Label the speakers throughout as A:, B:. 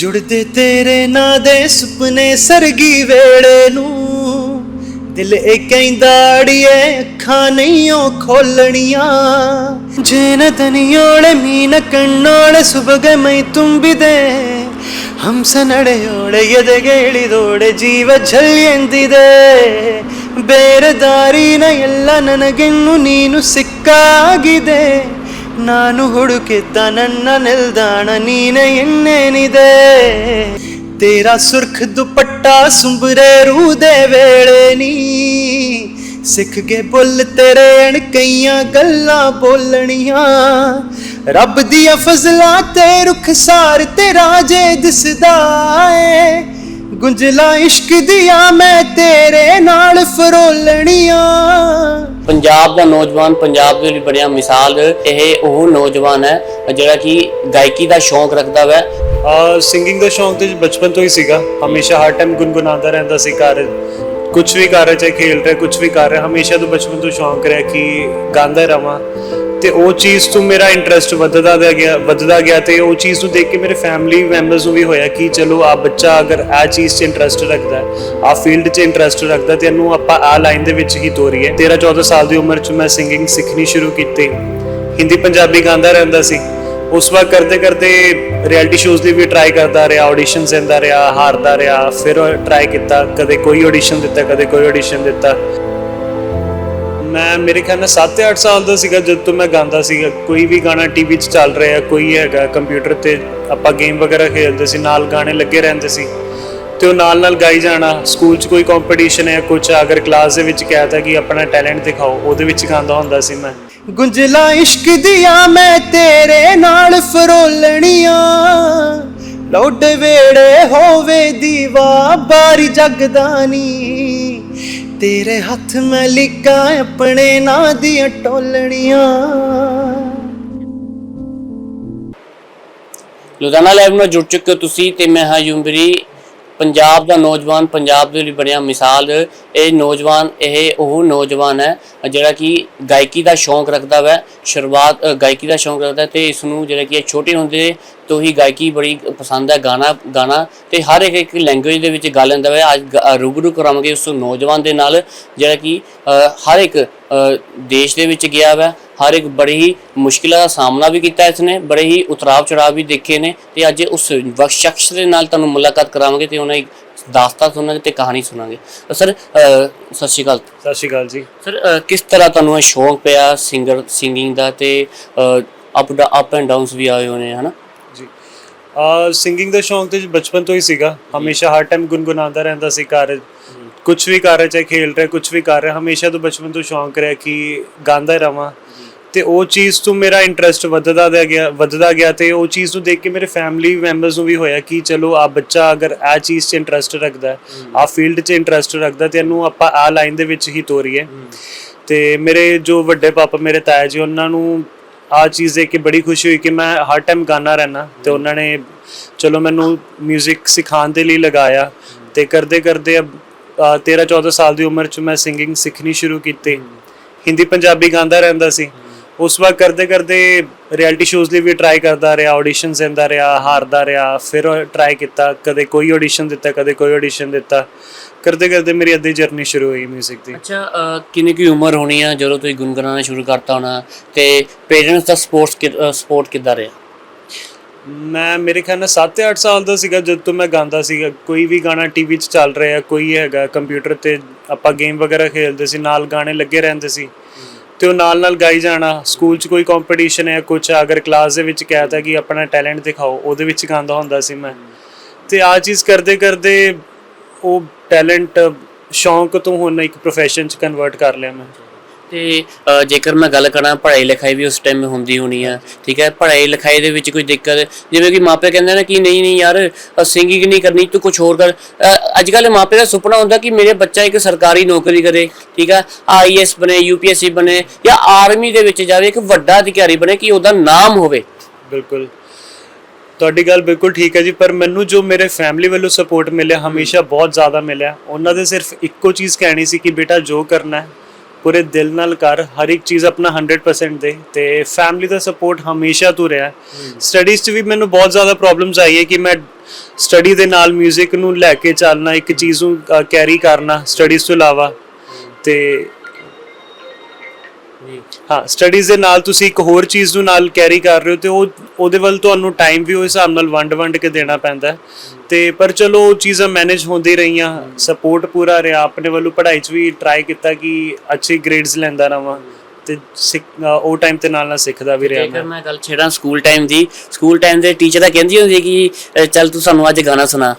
A: ਜੁੜਦੇ ਤੇਰੇ ਨਾਂ ਦੇ ਸੁਪਨੇ ਸਰਗੀ ਵੇੜੇ ਨੂੰ ਦਿਲ ਇਹ ਕਹਿੰਦਾ ਅੜੀਏ ਅੱਖਾਂ ਨਹੀਂਓ ਖੋਲਣੀਆਂ ಜೇನ ತನಿಯೋಳೆ ಮೀನ ಕಣ್ಣೋಳೆ ಸುಬಗೆ ಮೈ ತುಂಬಿದೆ. ಹಂಸ ನಡೆಯೋಳೆ ಎದೆಗೆ ಇಳಿದೋಳೆ ಜೀವ ಝಲ್ ಎಂದಿದೆ. ಬೇರೆ ದಾರಿನ ಎಲ್ಲ ನನಗೆನ್ನು ನೀನು ಸಿಕ್ಕಾಗಿದೆ. ನಾನು ಹುಡುಕಿದ್ದ ನನ್ನ ನಿಲ್ದಾಣ ನೀನೆ ಎನ್ನೇನಿದೆ ਤੇਰਾ ਸੁਰਖ ਦੁਪੱਟਾ ਸੁੰਬਰੇ ਰੂਹ ਦੇ ਵੇਲੇ ਨੀ ਸਿੱਖ ਕੇ ਬੁੱਲ ਤੇਰੇ ਅਣਕਈਆਂ ਗੱਲਾਂ ਬੋਲਣੀਆਂ ਰੱਬ ਦੀਆਂ ਫਜ਼ਲਾਂ ਤੇ ਰੁਖਸਾਰ ਤੇਰਾ ਜੇ ਦਿਸਦਾ ਏ ਗੁੰਜਲਾ ਇਸ਼ਕ ਦੀਆਂ ਮੈਂ ਤੇਰੇ ਨਾਲ ਫਰੋਲਣੀਆਂ।
B: ਪੰਜਾਬ ਦਾ ਨੌਜਵਾਨ ਪੰਜਾਬ ਦੇ ਲਈ ਬਣਿਆ ਮਿਸਾਲ ਇਹ ਉਹ ਨੌਜਵਾਨ ਹੈ ਜਿਹੜਾ ਕਿ ਗਾਇਕੀ ਦਾ ਸ਼ੌਂਕ ਰੱਖਦਾ ਵੈ।
A: ਆ ਸਿੰਗਿੰਗ ਦਾ ਸ਼ੌਂਕ ਤੇ ਬਚਪਨ ਤੋਂ ਹੀ ਸੀਗਾ। ਹਮੇਸ਼ਾ ਹਰ ਟਾਈਮ ਗੁੰਗੁਨਾਉਂਦਾ ਰਹਿੰਦਾ ਸੀ ਘਰ। ਕੁਝ ਵੀ ਕਰ ਰਿਹਾ ਚਾਹੇ ਖੇਲ ਰਿਹਾ ਕੁਝ ਵੀ ਕਰ ਰਿਹਾ ਹਮੇਸ਼ਾ ਤੋਂ ਬਚਪਨ ਤੋਂ ਸ਼ੌਂਕ ਰਿਹਾ ਕਿ ਗਾਉਂਦਾ ਰਵਾਂ। ਤੇ ਉਹ ਚੀਜ਼ ਤੋਂ ਮੇਰਾ ਇੰਟਰਸਟ ਵੱਧਦਾ ਗਿਆ ਵੱਧਦਾ ਗਿਆ ਤੇ ਉਹ ਚੀਜ਼ ਨੂੰ ਦੇਖ ਕੇ ਮੇਰੇ ਫੈਮਿਲੀ ਮੈਂਬਰਸ ਨੂੰ ਵੀ ਹੋਇਆ ਕਿ ਚਲੋ ਆ ਬੱਚਾ ਅਗਰ ਆ ਚੀਜ਼ 'ਚ ਇੰਟਰਸਟ ਰੱਖਦਾ ਹੈ ਆ ਫੀਲਡ 'ਚ ਇੰਟਰਸਟ ਰੱਖਦਾ ਤੇ ਇਹਨੂੰ ਆਪਾਂ ਆ ਲਾਈਨ ਦੇ ਵਿੱਚ ਹੀ ਤੋਰੀਏ। 13 14 ਸਾਲ ਦੀ ਉਮਰ 'ਚ ਮੈਂ ਸਿੰਗਿੰਗ ਸਿੱਖਣੀ ਸ਼ੁਰੂ ਕੀਤੀ। ਹਿੰਦੀ ਪੰਜਾਬੀ ਗਾਉਂਦਾ ਰਹਿੰਦਾ ਸੀ। ਉਸ ਵਾਰ ਕਰਦੇ ਕਰਦੇ ਰਿਐਲਿਟੀ ਸ਼ੋਜ਼ ਦੀ ਵੀ ਟਰਾਈ ਕਰਦਾ ਰਿਹਾ ਆਡੀਸ਼ਨਸ ਦਿੰਦਾ ਰਿਹਾ, ਹਾਰਦਾ ਰਿਹਾ, ਫਿਰ ਟਰਾਈ ਕੀਤਾ, ਕਦੇ ਕੋਈ ਆਡੀਸ਼ਨ ਦਿੱਤਾ, ਕਦੇ ਕੋਈ ਆਡੀਸ਼ਨ ਦਿੱਤਾ। ਮੈਂ, ਮੇਰੇ ਖਿਆਲ ਨਾਲ 7 8 ਸਾਲ ਦਾ ਸੀਗਾ ਜਦ ਤੋਂ ਮੈਂ ਗਾਉਂਦਾ ਸੀਗਾ। ਕੋਈ ਵੀ ਗਾਣਾ ਟੀਵੀ 'ਚ ਚੱਲ ਰਿਹਾ, ਕੋਈ ਹੈਗਾ ਕੰਪਿਊਟਰ ਤੇ ਆਪਾਂ ਗੇਮ ਵਗੈਰਾ ਖੇਡਦੇ ਸੀ, ਨਾਲ ਗਾਣੇ ਲੱਗੇ ਰਹਿੰਦੇ ਸੀ। ਤੇ ਉਹ ਨਾਲ ਨਾਲ ਗਾਈ ਜਾਣਾ ਸਕੂਲ 'ਚ ਕੋਈ ਕੰਪੀਟੀਸ਼ਨ ਹੈ ਕੁਝ ਅਗਰ ਕਲਾਸ ਦੇ ਵਿੱਚ ਕਹਿਤਾ ਕਿ ਆਪਣਾ ਟੈਲੈਂਟ ਦਿਖਾਓ, ਉਹਦੇ ਵਿੱਚ ਗਾਉਂਦਾ ਹੁੰਦਾ ਸੀ ਮੈਂ। ਗੁੰਜਲਾ ਇਸ਼ਕ ਦੀਆਂ ਮੈਂ ਤੇਰੇ ਨਾਲ ਫਰੋਲਣੀਆਂ। ਲੋਡੇ ਵੇੜੇ ਹੋਵੇ ਦੀਵਾ, ਬਾਰੀ ਜਗਦਾਨੀ ਤੇਰੇ ਹੱਥ ਮੈਂ ਲਿਖਾਂ ਆਪਣੇ ਨਾਂ ਦੀਆਂ ਟੋਲਣੀਆਂ।
B: ਲੁਧਿਆਣਾ ਲਾਈਵ ਨਾਲ ਜੁੜ ਚੁੱਕੇ ਹੋ ਤੁਸੀਂ ਤੇ ਮੈਂ ਹਾਂ ਯੂਮਬਰੀ ਪੰਜਾਬ ਦਾ ਨੌਜਵਾਨ, ਪੰਜਾਬ ਦੇ ਲਈ ਬਣਿਆ ਮਿਸਾਲ। ਇਹ ਨੌਜਵਾਨ, ਇਹ ਉਹ ਨੌਜਵਾਨ ਹੈ ਜਿਹੜਾ ਕਿ ਗਾਇਕੀ ਦਾ ਸ਼ੌਂਕ ਰੱਖਦਾ ਵੈ, ਸ਼ੁਰੂਆਤ ਗਾਇਕੀ ਦਾ ਸ਼ੌਂਕ ਰੱਖਦਾ ਤੇ ਇਸ ਨੂੰ ਜਿਹੜਾ ਕਿ ਛੋਟੇ ਹੁੰਦੇ ਤੋਂ ਹੀ ਗਾਇਕੀ ਬੜੀ ਪਸੰਦ ਹੈ, ਗਾਣਾ ਗਾਣਾ ਤੇ ਹਰ ਇੱਕ ਇੱਕ ਲੈਂਗੁਏਜ ਦੇ ਵਿੱਚ ਗਾ ਲੈਂਦਾ ਵੈ। ਅੱਜ ਗ- ਰੂਬਰੂ ਕਰਾਂਗੇ ਉਸ ਨੌਜਵਾਨ ਦੇ ਨਾਲ, ਜਿਹੜਾ ਕਿ ਹਰ ਇੱਕ ਦੇਸ਼ ਦੇ ਵਿੱਚ ਗਿਆ ਵੈ। ਹਰ ਇੱਕ ਬੜੀ ਹੀ ਮੁਸ਼ਕਿਲਾਂ ਦਾ ਸਾਹਮਣਾ ਵੀ ਕੀਤਾ ਇਸਨੇ, ਬੜੇ ਹੀ ਉਤਰਾਵ ਚੜਾਵ ਵੀ ਦੇਖੇ ਨੇ ਤੇ ਅੱਜ ਉਸ ਵਕ- ਸ਼ਖਸ ਦੇ ਨਾਲ ਤੁਹਾਨੂੰ ਮੁਲਾਕਾਤ ਕਰਾਵਾਂਗੇ ਤੇ ਉਹਨਾਂ ਦਾਸਤਾਨ ਸੁਣਾਂਗੇ ਤੇ ਕਹਾਣੀ ਸੁਣਾਂਗੇ। ਸਰ ਸਤਿ ਸ਼੍ਰੀ ਅਕਾਲ।
A: ਸਤਿ ਸ਼੍ਰੀ ਅਕਾਲ ਜੀ।
B: ਸਰ ਕਿਸ ਤਰ੍ਹਾਂ ਤੁਹਾਨੂੰ ਇਹ ਸ਼ੌਂਕ ਪਿਆ ਸਿੰਗਰ ਸਿੰਗਿੰਗ ਦਾ ਤੇ ਅਪ ਅਪ ਐਂਡ ਡਾਊਨਸ ਵੀ ਆਏ ਹੋਣੇ ਹਨਾ?
A: ਜੀ। ਆ ਸਿੰਗਿੰਗ ਦਾ ਸ਼ੌਂਕ ਤੇ ਬਚਪਨ ਤੋਂ ਹੀ ਸੀਗਾ। ਹਮੇਸ਼ਾ ਹਰ ਟਾਈਮ ਗੁੰਗੁਨਾਉਂਦਾ ਰਹਿੰਦਾ ਸੀ ਘਰ। ਕੁਝ ਵੀ ਕਰ ਰਿਹਾ ਚਾਹੇ ਖੇਲ ਰਿਹਾ ਕੁਝ ਵੀ ਕਰ ਰਿਹਾ ਹਮੇਸ਼ਾ ਤੋਂ ਬਚਪਨ ਤੋਂ ਸ਼ੌਂਕ ਰਿਹਾ ਕਿ ਗਾਉਂਦਾ ਰਵਾਂ। ਤੇ ਉਹ ਚੀਜ਼ ਤੋਂ ਮੇਰਾ ਇੰਟਰਸਟ ਵੱਧਦਾ ਦਾ ਗਿਆ ਵੱਧਦਾ ਗਿਆ ਤੇ ਉਹ ਚੀਜ਼ ਨੂੰ ਦੇਖ ਕੇ ਮੇਰੇ ਫੈਮਿਲੀ ਮੈਂਬਰਸ ਨੂੰ ਵੀ ਹੋਇਆ ਕਿ ਚਲੋ ਆ ਬੱਚਾ ਅਗਰ ਆ ਚੀਜ਼ 'ਚ ਇੰਟਰਸਟ ਰੱਖਦਾ ਆ ਫੀਲਡ 'ਚ ਇੰਟਰਸਟ ਰੱਖਦਾ ਤੇ ਇਹਨੂੰ ਆਪਾਂ ਆ ਲਾਈਨ ਦੇ ਵਿੱਚ ਹੀ ਤੋਰੀਏ। ਤੇ ਮੇਰੇ ਜੋ ਵੱਡੇ ਪਾਪਾ ਮੇਰੇ ਤਾਇਆ ਜੀ ਉਹਨਾਂ ਨੂੰ ਆ ਚੀਜ਼ ਦੇਖ ਕੇ ਬੜੀ ਖੁਸ਼ੀ ਹੋਈ ਕਿ ਮੈਂ ਹਰ ਟਾਈਮ ਗਾਣਾ ਰਹਿਣਾ ਤੇ ਉਹਨਾਂ ਨੇ ਚਲੋ ਮੈਨੂੰ 뮤직 ਸਿਖਾਉਣ ਦੇ ਲਈ ਲਗਾਇਆ। ਤੇ ਕਰਦੇ ਕਰਦੇ ਅਬ 13 14 ਸਾਲ ਦੀ ਉਮਰ 'ਚ ਮੈਂ ਸਿੰਗਿੰਗ ਸਿੱਖਣੀ ਸ਼ੁਰੂ ਕੀਤੀ। ਹਿੰਦੀ ਪੰਜਾਬੀ ਗਾਉਂਦਾ ਰਹਿੰਦਾ ਸੀ। ਉਸ ਵਕਤ ਕਰਦੇ ਕਰਦੇ ਰਿਐਲਿਟੀ ਸ਼ੋਜ਼ ਲਈ ਵੀ ਟਰਾਈ ਕਰਦਾ ਰਿਹਾ ਆਡੀਸ਼ਨਸ ਦਿੰਦਾ ਰਿਹਾ ਹਾਰਦਾ ਰਿਹਾ ਫਿਰ ਟਰਾਈ ਕੀਤਾ ਕਦੇ ਕੋਈ ਆਡੀਸ਼ਨ ਦਿੱਤਾ ਕਦੇ ਕੋਈ ਆਡੀਸ਼ਨ ਦਿੱਤਾ। ਕਰਦੇ ਕਰਦੇ ਮੇਰੀ ਅੱਧੀ ਜਰਨੀ ਸ਼ੁਰੂ ਹੋਈ 뮤직 ਦੀ।
B: ਅੱਛਾ ਕਿੰਨੀ ਕੀ ਉਮਰ ਹੋਣੀ ਆ ਜਦੋਂ ਤੁਸੀਂ ਗੁੰਗੁਨਾਉਣਾ ਸ਼ੁਰੂ ਕਰਤਾ ਹੋਣਾ ਤੇ ਪੇਰੈਂਟਸ ਦਾ ਸਪੋਰਟਸ ਸਪੋਰਟ ਕਿੱਦਾਂ ਰਿਹਾ?
A: ਮੈਂ ਮੇਰੇ ਖਿਆਲ ਨਾਲ 7 8 ਸਾਲ ਦਾ ਸੀਗਾ ਜਦ ਤੋਂ ਮੈਂ ਗਾਉਂਦਾ ਸੀਗਾ। ਕੋਈ ਵੀ ਗਾਣਾ ਟੀਵੀ 'ਚ ਚੱਲ ਰਿਹਾ ਕੋਈ ਹੈਗਾ ਕੰਪਿਊਟਰ ਤੇ ਆਪਾਂ ਗੇਮ ਵਗੈਰਾ ਖੇਡਦੇ ਸੀ ਨਾਲ ਗਾਣੇ ਲੱਗੇ ਰਹਿੰਦੇ ਸੀ। ਤੇ ਉਹ ਨਾਲ ਨਾਲ ਗਾਈ ਜਾਣਾ। ਸਕੂਲ 'ਚ ਕੋਈ ਕੰਪੀਟੀਸ਼ਨ ਹੈ ਕੁਝ ਅਗਰ ਕਲਾਸ ਦੇ ਵਿੱਚ ਕਹਿਤਾ ਕਿ ਆਪਣਾ ਟੈਲੈਂਟ ਦਿਖਾਓ, ਉਹਦੇ ਵਿੱਚ ਗਾਉਂਦਾ ਹੁੰਦਾ ਸੀ ਮੈਂ। ਤੇ ਆ ਚੀਜ਼ ਕਰਦੇ ਕਰਦੇ ਉਹ ਟੈਲੈਂਟ ਸ਼ੌਂਕ ਤੋਂ ਹੁਣ ਇੱਕ ਪ੍ਰੋਫੈਸ਼ਨ 'ਚ ਕਨਵਰਟ ਕਰ ਲਿਆ ਮੈਂ।
B: ਤੇ ਅ, ਜੇਕਰ ਮੈਂ ਗੱਲ ਕਰਾਂ ਪੜ੍ਹਾਈ ਲਿਖਾਈ ਵੀ ਉਸ ਟਾਈਮ ਹੁੰਦੀ ਹੋਣੀ ਆ ਠੀਕ ਹੈ? ਪੜ੍ਹਾਈ ਲਿਖਾਈ ਦੇ ਵਿੱਚ ਕੋਈ ਦਿੱਕਤ ਜਿਵੇਂ ਕਿ ਮਾਪੇ ਕਹਿੰਦੇ ਨੇ ਕਿ ਨਹੀਂ ਨਹੀਂ ਯਾਰ ਸਿੰਗਿੰਗ ਨਹੀਂ ਕਰਨੀ ਤੂੰ ਕੁਝ ਹੋਰ ਕਰ। ਅੱਜ ਕੱਲ੍ਹ ਮਾਪੇ ਦਾ ਸੁਪਨਾ ਹੁੰਦਾ ਕਿ ਮੇਰੇ ਬੱਚਾ ਇੱਕ ਸਰਕਾਰੀ ਨੌਕਰੀ ਕਰੇ ਠੀਕ ਹੈ ਆਈਐਸ ਬਣੇ ਯੂਪੀਐਸਸੀ ਬਣੇ ਜਾਂ ਆਰਮੀ ਦੇ ਵਿੱਚ ਜਾਵੇ ਇੱਕ ਵੱਡਾ ਅਧਿਕਾਰੀ ਬਣੇ ਕਿ ਉਹਦਾ ਨਾਮ ਹੋਵੇ।
A: ਬਿਲਕੁਲ। ਤੁਹਾਡੀ ਗੱਲ ਬਿਲਕੁਲ ਠੀਕ ਹੈ ਜੀ ਪਰ ਮੈਨੂੰ ਜੋ ਮੇਰੇ ਫੈਮਿਲੀ ਵੱਲੋਂ ਸਪੋਰਟ ਮਿਲਿਆ ਹਮੇਸ਼ਾ ਬਹੁਤ ਜ਼ਿਆਦਾ ਮਿਲਿਆ। ਉਹਨਾਂ ਦੇ ਸਿਰਫ ਇੱਕੋ ਚੀਜ਼ ਕਹਿਣੀ ਸੀ ਕਿ ਬੇਟਾ ਜੋ ਕਰਨਾ ਹੈ ਪੂਰੇ ਦਿਲ ਨਾਲ ਕਰ ਹਰ ਇੱਕ ਚੀਜ਼ ਆਪਣਾ 100% ਦੇ ਤੇ ਫੈਮਿਲੀ ਦਾ ਸਪੋਰਟ ਹਮੇਸ਼ਾ ਤੋਂ ਰਿਹਾ। ਸਟੱਡੀਜ਼ 'ਚ ਵੀ ਮੈਨੂੰ ਬਹੁਤ ਜ਼ਿਆਦਾ ਪ੍ਰੋਬਲਮਸ ਆਈ ਹੈ ਕਿ ਮੈਂ ਸਟੱਡੀ ਦੇ ਨਾਲ 뮤직 ਨੂੰ ਲੈ ਕੇ ਚੱਲਣਾ ਇੱਕ ਚੀਜ਼ ਨੂੰ ਕੈਰੀ ਕਰਨਾ ਸਟੱਡੀਜ਼ ਤੋਂ ਇਲਾਵਾ। ਤੇ ਹਾਂ ਸਟੱਡੀਜ਼ ਦੇ ਨਾਲ ਤੁਸੀਂ ਇੱਕ ਹੋਰ ਚੀਜ਼ ਨੂੰ ਨਾਲ ਕੈਰੀ ਕਰ ਰਹੇ ਹੋ ਤੇ ਉਹ ਉਹਦੇ ਵੱਲ ਤੁਹਾਨੂੰ ਟਾਈਮ ਵੀ ਉਸ ਹਿਸਾਬ ਨਾਲ ਵੰਡ ਵੰਡ ਕੇ ਦੇਣਾ ਪੈਂਦਾ ਹੈ। ਤੇ ਪਰ ਚਲੋ ਉਹ ਚੀਜ਼ਾਂ ਮੈਨੇਜ ਹੁੰਦੀ ਰਹੀਆਂ ਸਪੋਰਟ ਪੂਰਾ ਰਿਹਾ ਆਪਣੇ ਵੱਲੋਂ ਪੜ੍ਹਾਈ 'ਚ ਵੀ ਟਰਾਈ ਕੀਤਾ ਕਿ ਅੱਛੇ ਗ੍ਰੇਡਸ ਲੈਂਦਾ ਰਵਾਂ ਤੇ ਉਹ ਟਾਈਮ ਤੇ ਨਾਲ ਨਾਲ ਸਿੱਖਦਾ ਵੀ ਰਿਹਾ
B: ਜੇਕਰ
A: ਮੈਂ।
B: ਮੈਂ ਗੱਲ ਛੇੜਾਂ ਸਕੂਲ ਟਾਈਮ ਦੀ ਸਕੂਲ ਟਾਈਮ ਦੇ ਟੀਚਰ ਤਾਂ ਕਹਿੰਦੀ ਹੁੰਦੀ ਕਿ ਚੱਲ ਤੂੰ ਸਾਨੂੰ ਅੱਜ ਗਾਣਾ ਸੁਣਾ।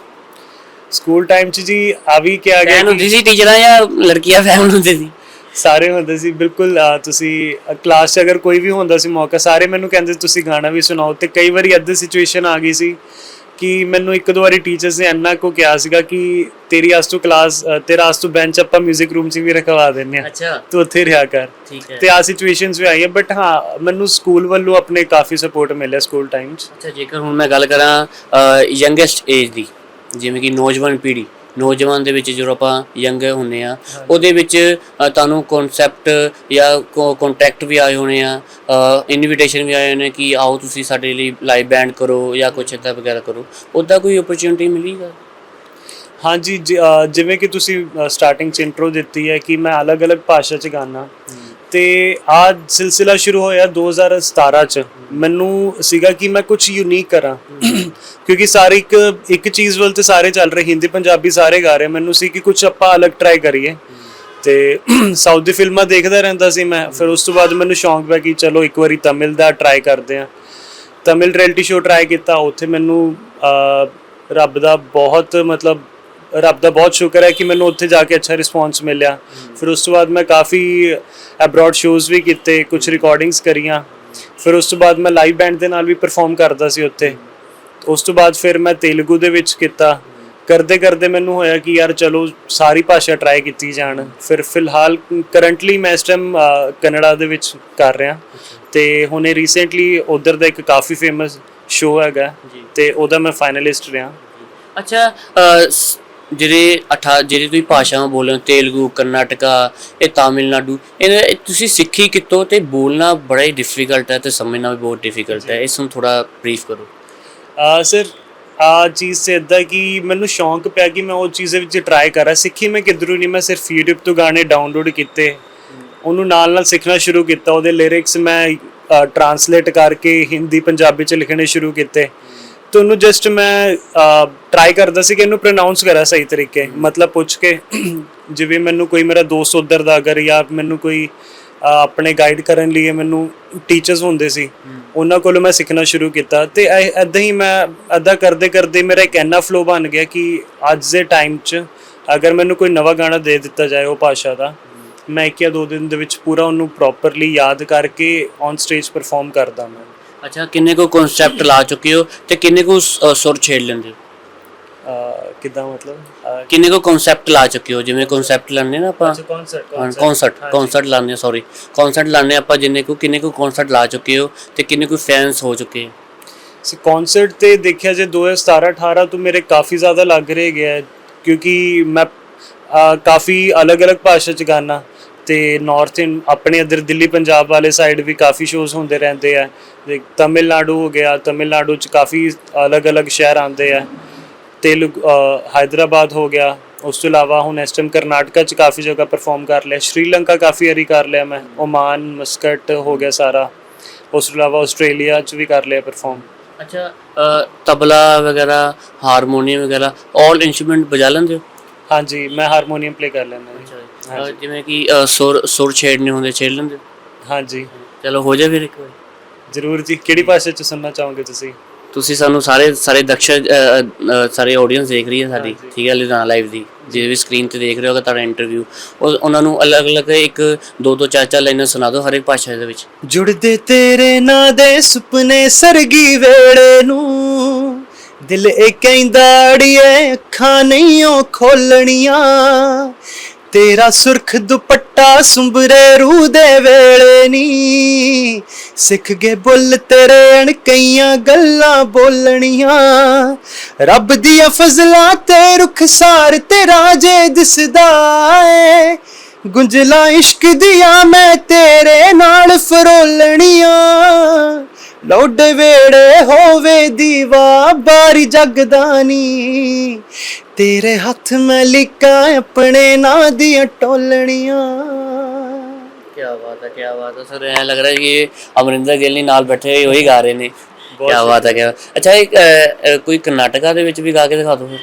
A: ਸਕੂਲ ਟਾਈਮ 'ਚ ਜੀ ਆ ਵੀ ਕਿਹਾ ਗਿਆ ਕਿ
B: ਹੁੰਦੀ ਸੀ ਟੀਚਰਾਂ ਜਾਂ ਲੜਕੀਆਂ ਫੈਨ ਹੁੰਦੇ ਸੀ?
A: ਸਾਰੇ ਹੁੰਦੇ ਸੀ ਬਿਲਕੁਲ ਤੁਸੀਂ ਕਲਾਸ 'ਚ ਅਗਰ ਕੋਈ ਵੀ ਹੁੰਦਾ ਸੀ ਮੌਕਾ ਸਾਰੇ ਮੈਨੂੰ ਕਹਿੰਦੇ ਤੁਸੀਂ ਗਾਣਾ ਵੀ ਸੁਣਾਓ ਤੇ ਕਈ ਵਾਰੀ ਅੱਧੀ ਸਿਚੁਏਸ਼ਨ ਆ ਗਈ ਸੀ ਕਿ ਮੈਨੂੰ ਇੱਕ ਦੋ ਵਾਰੀ ਟੀਚਰਸ ਨੇ ਇੰਨਾ ਕੋ ਕਿਹਾ ਸੀਗਾ ਕਿ ਤੇਰੀ ਅੱਜ ਤੋਂ ਕਲਾਸ ਤੇਰਾ ਅੱਜ ਤੋਂ ਬੈਂਚ ਆਪਾਂ 뮤직 ਰੂਮ 'ਚ ਵੀ ਰਖਵਾ ਦਿੰਨੇ ਆ
B: ਅੱਛਾ।
A: ਤੂੰ ਉੱਥੇ ਰਿਹਾ ਕਰ।
B: ਠੀਕ ਹੈ।
A: ਤੇ ਆ ਸਿਚੁਏਸ਼ਨਸ ਵੀ ਆਈਆਂ ਬਟ ਹਾਂ ਮੈਨੂੰ ਸਕੂਲ ਵੱਲੋਂ ਆਪਣੇ ਕਾਫੀ ਸਪੋਰਟ ਮਿਲਿਆ ਸਕੂਲ ਟਾਈਮ 'ਚ।
B: ਅੱਛਾ ਜੇਕਰ ਹੁਣ ਮੈਂ ਗੱਲ ਕਰਾਂ ਯੰਗੈਸਟ ਏਜ ਦੀ ਜਿਵੇਂ ਕਿ ਨੌਜਵਾਨ ਪੀੜ੍ਹੀ ਨੌਜਵਾਨ ਦੇ ਵਿੱਚ ਜਦੋਂ ਆਪਾਂ ਯੰਗ ਹੁੰਨੇ ਆ ਉਹਦੇ ਵਿੱਚ ਤੁਹਾਨੂੰ ਕਨਸੈਪਟ ਜਾਂ ਕੰਟੈਕਟ ਵੀ ਆਏ ਹੋਣੇ ਆ ਇਨਵੀਟੇਸ਼ਨ ਵੀ ਆਏ ਹੋਣੇ ਕਿ ਆਓ ਤੁਸੀਂ ਸਾਡੇ ਲਈ ਲਾਈਵ ਬੈਂਡ ਕਰੋ ਜਾਂ ਕੁਝ ਇਦਾਂ ਵਗੈਰਾ ਕਰੋ। ਉੱਦਾਂ ਕੋਈ ਓਪਰਚੁਨਿਟੀ ਮਿਲੀਗਾ?
A: ਹਾਂਜੀ ਜ- ਜਿਵੇਂ ਕਿ ਤੁਸੀਂ ਸਟਾਰਟਿੰਗ ਚ ਇੰਟਰੋ ਦਿੱਤੀ ਹੈ ਕਿ ਮੈਂ ਅਲੱਗ-ਅਲੱਗ ਭਾਸ਼ਾ ਚ ਗਾਣਾ ਤੇ ਆ ਸਿਲਸਿਲਾ ਸ਼ੁਰੂ ਹੋਇਆ 2017 ਚ। ਮੈਨੂੰ ਸੀਗਾ ਕਿ ਮੈਂ ਕੁਝ ਯੂਨੀਕ ਕਰਾਂ। ਕਿਉਂਕਿ ਸਾਰੇ ਇੱਕ ਇੱਕ ਚੀਜ਼ ਵੱਲ ਤੇ ਸਾਰੇ ਚੱਲ ਰਹੇ, ਹਿੰਦੀ, ਪੰਜਾਬੀ ਸਾਰੇ ਗਾ ਰਹੇ। ਮੈਨੂੰ ਸੀ ਕਿ ਕੁਝ ਆਪਾਂ ਅਲੱਗ ਟਰਾਈ ਕਰੀਏ। ਤੇ ਸਾਊਥ ਦੀ ਫਿਲਮਾਂ ਦੇਖਦਾ ਰਹਿੰਦਾ ਸੀ ਮੈਂ। ਫਿਰ ਉਸ ਤੋਂ ਬਾਅਦ ਮੈਨੂੰ ਸ਼ੌਂਕ ਪਿਆ ਕਿ ਚਲੋ ਇੱਕ ਵਾਰੀ ਤਮਿਲ ਦਾ ਟਰਾਈ ਕਰਦੇ ਆ। ਤਮਿਲ ਰਿਐਲਿਟੀ ਸ਼ੋਅ ਟਰਾਈ ਕੀਤਾ। ਉੱਥੇ ਮੈਨੂੰ ਰੱਬ ਦਾ ਬਹੁਤ ਮਤਲਬ ਰੱਬ ਦਾ ਬਹੁਤ ਸ਼ੁਕਰ ਹੈ ਕਿ ਮੈਨੂੰ ਉੱਥੇ ਜਾ ਕੇ ਅੱਛਾ ਰਿਸਪੌਂਸ ਮਿਲਿਆ। ਫਿਰ ਉਸ ਤੋਂ ਬਾਅਦ ਮੈਂ ਕਾਫੀ ਅਬਰੋਡ ਸ਼ੋਜ਼ ਵੀ ਕੀਤੇ ਕੁਝ ਰਿਕਾਰਡਿੰਗਸ ਕਰੀਆਂ। ਫਿਰ ਉਸ ਤੋਂ ਬਾਅਦ ਮੈਂ ਲਾਈਵ ਬੈਂਡ ਦੇ ਨਾਲ ਵੀ ਪਰਫਾਰਮ ਕਰਦਾ ਸੀ ਉੱਥੇ। ਉਸ ਤੋਂ ਬਾਅਦ ਫਿਰ ਮੈਂ ਤੇਲਗੂ ਦੇ ਵਿੱਚ ਕੀਤਾ। ਕਰਦੇ ਕਰਦੇ ਮੈਨੂੰ ਹੋਇਆ ਕਿ ਯਾਰ ਚਲੋ ਸਾਰੀ ਭਾਸ਼ਾ ਟਰਾਈ ਕੀਤੀ ਜਾਣ। ਫਿਰ ਫਿਲਹਾਲ ਕਰੰਟਲੀ ਮੈਂ ਇਸ ਟਾਈਮ ਕੈਨੇਡਾ ਦੇ ਵਿੱਚ ਕਰ ਰਿਹਾ। ਤੇ ਹੁਣੇ ਰੀਸੈਂਟਲੀ ਉਧਰ ਦਾ ਇੱਕ ਕਾਫੀ ਫੇਮਸ ਸ਼ੋਅ ਹੈਗਾ। ਤੇ ਉਹਦਾ ਮੈਂ ਫਾਈਨਲਿਸਟ ਰਿਹਾ।
B: ਅੱਛਾ ਜਿਹੜੇ ਅਠਾ ਜਿਹੜੇ ਤੁਸੀਂ ਭਾਸ਼ਾਵਾਂ ਬੋਲੇ ਹੋ ਤੇਲਗੂ ਕਰਨਾਟਕਾ ਇਹ ਤਾਮਿਲਨਾਡੂ ਇਹਨਾਂ ਇਹ ਤੁਸੀਂ ਸਿੱਖੀ ਕਿੱਥੋਂ ਤੇ ਬੋਲਣਾ ਬੜਾ ਹੀ ਡਿਫਿਕਲਟ ਹੈ ਤੇ ਸਮਝਣਾ ਵੀ ਬਹੁਤ ਡਿਫਿਕਲਟ ਹੈ। ਇਸ ਨੂੰ ਥੋੜਾ ਬਰੀਫ ਕਰੋ।
A: ਆ ਸਰ ਆ ਚੀਜ਼ ਤੇ ਇਦਾਂ ਕਿ ਮੈਨੂੰ ਸ਼ੌਂਕ ਪਿਆ ਕਿ ਮੈਂ ਉਹ ਚੀਜ਼ ਵਿੱਚ ਟਰਾਈ ਕਰਾਂ। ਸਿੱਖੀ ਮੈਂ ਕਿਧਰੋਂ ਨਹੀਂ ਮੈਂ ਸਿਰਫ YouTube ਤੋਂ ਗਾਣੇ ਡਾਊਨਲੋਡ ਕੀਤੇ। ਉਹਨੂੰ ਨਾਲ ਨਾਲ ਸਿੱਖਣਾ ਸ਼ੁਰੂ ਕੀਤਾ ਉਹਦੇ ਲਿਰਿਕਸ ਮੈਂ ਟਰਾਂਸਲੇਟ ਕਰਕੇ ਹਿੰਦੀ ਪੰਜਾਬੀ ਚ ਲਿਖਣੇ ਸ਼ੁਰੂ ਕੀਤੇ। ਤੇ ਉਹਨੂੰ ਜਸਟ ਮੈਂ ਟਰਾਈ ਕਰਦਾ ਸੀ ਕਿ ਇਹਨੂੰ ਪ੍ਰੋਨਾਂਸ ਕਰਾਂ ਸਹੀ ਤਰੀਕੇ। ਮਤਲਬ ਪੁੱਛ ਕੇ ਜਿਵੇਂ ਮੈਨੂੰ ਕੋਈ ਮੇਰਾ ਦੋਸਤ ਉਧਰ ਦਾ ਅਗਰ ਜਾਂ ਮੈਨੂੰ ਕੋਈ ਆਪਣੇ ਗਾਈਡ ਕਰਨ ਲਈ ਮੈਨੂੰ ਟੀਚਰਸ ਹੁੰਦੇ ਸੀ ਉਹਨਾਂ ਕੋਲੋਂ ਮੈਂ ਸਿੱਖਣਾ ਸ਼ੁਰੂ ਕੀਤਾ। ਤੇ ਐਦਾਂ ਹੀ ਮੈਂ ਅੱਧਾ ਕਰਦੇ ਕਰਦੇ ਮੇਰਾ ਇੱਕ ਐਨਾ ਫਲੋ ਬਣ ਗਿਆ ਕਿ ਅੱਜ ਦੇ ਟਾਈਮ 'ਚ ਅਗਰ ਮੈਨੂੰ ਕੋਈ ਨਵਾਂ ਗਾਣਾ ਦੇ ਦਿੱਤਾ ਜਾਏ ਉਹ ਭਾਸ਼ਾ ਦਾ ਮੈਂ ਇੱਕ ਜਾਂ ਦੋ ਦਿਨ ਦੇ ਵਿੱਚ ਪੂਰਾ ਉਹਨੂੰ ਪ੍ਰੋਪਰਲੀ ਯਾਦ ਕਰਕੇ ਔਨ ਸਟੇਜ ਪਰਫਾਰਮ ਕਰਦਾ ਮੈਂ।
B: ਅੱਛਾ ਕਿੰਨੇ ਕੋ ਕਨਸੈਪਟ ਲਾ ਚੁੱਕੇ ਹੋ ਤੇ ਕਿੰਨੇ ਕੋ ਸੁਰ ਛੇੜ ਲੈਂਦੇ ਹੋ?
A: ਕਿੱਦਾਂ ਮਤਲਬ?
B: ਕਿੰਨੇ ਕੋ ਕਨਸੈਪਟ ਲਾ ਚੁੱਕੇ ਹੋ? ਜਿਵੇਂ ਕਨਸੈਪਟ ਲਾਣੇ ਨਾ ਆਪਾਂ?
A: ਕਨਸਰਟ
B: ਕਨਸਰਟ ਕਨਸਰਟ ਲਾਣੇ ਸੌਰੀ ਕਨਸਰਟ ਲਾਣੇ ਆਪਾਂ ਜਿੰਨੇ ਕੋ ਕਿੰਨੇ ਕੋ ਕਨਸਰਟ ਲਾ ਚੁੱਕੇ ਹੋ ਤੇ ਕਿੰਨੇ ਕੋ ਫੈਨਸ ਹੋ ਚੁੱਕੇ ਹੋ?
A: ਸੀ ਕਨਸਰਟ ਤੇ ਦੇਖਿਆ ਜੇ 2017 18 ਤੋਂ ਮੇਰੇ ਕਾਫੀ ਜ਼ਿਆਦਾ ਲੱਗ ਰਹੇ ਗਿਆ ਕਿਉਂਕਿ ਮੈਂ ਕਾਫੀ ਅਲੱਗ-ਅਲੱਗ ਭਾਸ਼ਾ ਚ ਗਾਣਾ ਤੇ ਨਾਰਥ ਇਨ ਆਪਣੇ ਇੱਧਰ ਦਿੱਲੀ ਪੰਜਾਬ ਵਾਲੇ ਸਾਈਡ ਵੀ ਕਾਫੀ ਸ਼ੋਜ਼ ਹੁੰਦੇ ਰਹਿੰਦੇ ਆ। ਤੇ ਤਮਿਲਨਾਡੂ ਹੋ ਗਿਆ ਤਮਿਲਨਾਡੂ ਚ ਕਾਫੀ ਅਲੱਗ-ਅਲੱਗ ਸ਼ਹਿਰ ਆਉਂਦੇ ਆ। ਤੇਲੁਗ ਅ, ਹੈਦਰਾਬਾਦ ਹੋ ਗਿਆ ਉਸ ਤੋਂ ਇਲਾਵਾ ਹੁਣ ਇਸ ਟਾਈਮ ਕਰਨਾਟਕਾ ਚ ਕਾਫੀ ਜਗ੍ਹਾ ਪਰਫਾਰਮ ਕਰ ਲਿਆ ਸ਼੍ਰੀਲੰਕਾ ਕਾਫੀ ਵਾਰੀ ਕਰ ਲਿਆ ਮੈਂ ਓਮਾਨ ਮਸਕਟ ਹੋ ਗਿਆ ਸਾਰਾ। ਉਸ ਤੋਂ ਇਲਾਵਾ ਆਸਟ੍ਰੇਲੀਆ ਚ ਵੀ ਕਰ ਲਿਆ ਪਰਫਾਰਮ
B: ਅੱਛਾ ਤਬਲਾ ਵਗੈਰਾ ਹਾਰਮੋਨੀਅਮ ਵਗੈਰਾ 올 ਇਨਸਟਰੂਮੈਂਟ ਵਜਾ ਲੈਂਦੇ ਹੋ?
A: ਹਾਂਜੀ ਮੈਂ ਹਾਰਮੋਨੀਅਮ ਪਲੇ ਕਰ ਲੈਂਦਾ ਜੀ।
B: ਜਿਵੇਂ ਕਿ ਸੁਰ ਸੁਰ ਛੇੜਨੇ ਹੁੰਦੇ ਛੇੜ ਲੈਂਦੇ ਹੋ?
A: ਹਾਂਜੀ।
B: ਚਲੋ ਹੋ ਜਾ ਫਿਰ ਇੱਕ ਵਾਰ?
A: ਜ਼ਰੂਰ ਜੀ ਕਿਹੜੀ ਭਾਸ਼ਾ ਚ ਸੁਣਨਾ ਚਾਹੋਗੇ ਤੁਸੀਂ?
B: ਤੁਸੀਂ ਸਾਨੂੰ ਸਾਰੇ ਸਾਰੇ ਅ, ਅ, ਸਾਰੇ ਆਡੀਅנס ਦੇਖ ਰਹੀ ਹੈ ਸਾਡੀ ਠੀਕ ਹੈ ਲੁਧਿਆਣਾ ਲਾਈਵ ਦੀ। ਜਿਹੜੇ ਵੀ ਸਕਰੀਨ ਤੇ ਦੇਖ ਰਹੇ ਹੋਗਾ ਤੁਹਾਡਾ ਇੰਟਰਵਿਊ ਉਹਨਾਂ ਨੂੰ ਅਲੱਗ-ਅਲੱਗ ਇੱਕ ਦੋ ਦੋ ਚਾਰ ਚਾਰ ਲਾਈਨਾਂ ਸੁਣਾ ਦਿਓ ਹਰ ਇੱਕ ਭਾਸ਼ਾ ਦੇ ਵਿੱਚ।
A: ਜੁੜਦੇ ਤੇਰੇ ਨਾਂ ਦੇ ਸੁਪਨੇ ਸਰਗੀ ਵੇੜੇ ਨੂੰ। ਦਿਲ ਇਹ ਕਹਿੰਦਾ ਅੜੀਏ ਅੱਖਾਂ ਨਹੀਂ ਉਹ ਖੋਲਣੀਆਂ। ਤੇਰਾ ਸੁਰਖ ਦੁਪੱਟਾ ਸੁੰਬਰੇ ਰੂਹ ਦੇ ਵੇਲੇ ਨੀ। ਸਿੱਖ ਗਏ ਬੁੱਲ ਤੇਰੇ ਅਣਕਈਆਂ ਗੱਲਾਂ ਬੋਲਣੀਆਂ। ਰੱਬ ਦੀਆਂ ਫਜ਼ਲਾਂ ਤੇ ਰੁਖਸਾਰ ਤੇਰਾ ਜੇ ਦਿਸਦਾ ਏ। ਗੁੰਜਲਾ ਇਸ਼ਕ ਦੀਆਂ ਮੈਂ ਤੇਰੇ ਨਾਲ ਫਰੋਲਣੀਆਂ। ਲੋਡੇ ਵੇੜੇ ਹੋਵੇ ਦੀਵਾ, ਬਾਰੀ ਜਗਦਾਨੀ ਤੇਰੇ ਹੱਥ ਮੈਂ ਲਿਖਾਂ ਆਪਣੇ ਨਾਂ ਦੀਆਂ ਟੋਲਣੀਆਂ।
B: ਕੀ ਬਾਤ ਹੈ ਕੀ ਬਾਤ ਹੈ। ਸਰ ਐ ਲੱਗ ਰਿਹਾ ਕਿ ਅਮਰਿੰਦਰ ਗਿੱਲ ਨਹੀਂ ਨਾਲ ਬੈਠੇ ਹੋਏ ਉਹੀ ਗਾ ਰਹੇ ਨੇ। ਕੀ ਬਾਤ ਹੈ ਕੀ ਅੱਛਾ ਇੱਕ ਅ, ਅ, ਕੋਈ ਕਰਨਾਟਕਾ ਦੇ ਵਿੱਚ ਵੀ ਗਾ ਕੇ ਦਿਖਾ ਦਿਓ ਫਿਰ।